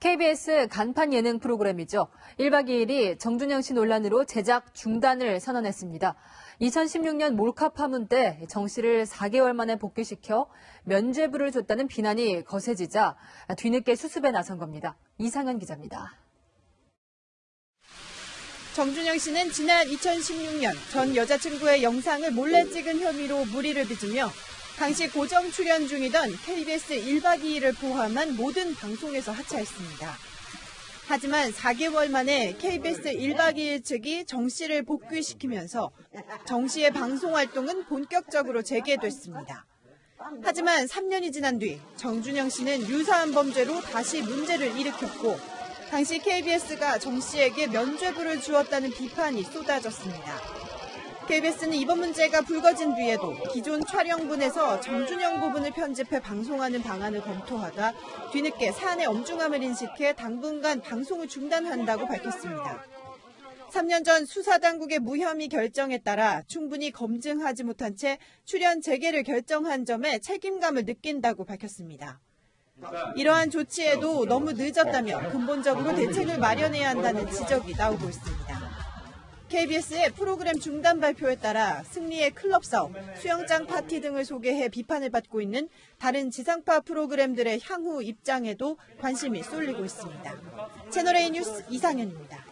KBS 간판 예능 프로그램이죠. 1박 2일이 정준영 씨 논란으로 제작 중단을 선언했습니다. 2016년 몰카 파문 때 정 씨를 4개월 만에 복귀시켜 면죄부를 줬다는 비난이 거세지자 뒤늦게 수습에 나선 겁니다. 이상현 기자입니다. 정준영 씨는 지난 2016년 전 여자친구의 영상을 몰래 찍은 혐의로 무리를 빚으며 당시 고정 출연 중이던 KBS 1박 2일을 포함한 모든 방송에서 하차했습니다. 하지만 4개월 만에 KBS 1박 2일 측이 정 씨를 복귀시키면서 정 씨의 방송 활동은 본격적으로 재개됐습니다. 하지만 3년이 지난 뒤 정준영 씨는 유사한 범죄로 다시 문제를 일으켰고 당시 KBS가 정 씨에게 면죄부를 주었다는 비판이 쏟아졌습니다. KBS는 이번 문제가 불거진 뒤에도 기존 촬영분에서 정준영 부분을 편집해 방송하는 방안을 검토하다 뒤늦게 사안의 엄중함을 인식해 당분간 방송을 중단한다고 밝혔습니다. 3년 전 수사당국의 무혐의 결정에 따라 충분히 검증하지 못한 채 출연 재개를 결정한 점에 책임감을 느낀다고 밝혔습니다. 이러한 조치에도 너무 늦었다며 근본적으로 대책을 마련해야 한다는 지적이 나오고 있습니다. KBS의 프로그램 중단 발표에 따라 승리의 클럽 사업, 수영장 파티 등을 소개해 비판을 받고 있는 다른 지상파 프로그램들의 향후 입장에도 관심이 쏠리고 있습니다. 채널A 뉴스 이상현입니다.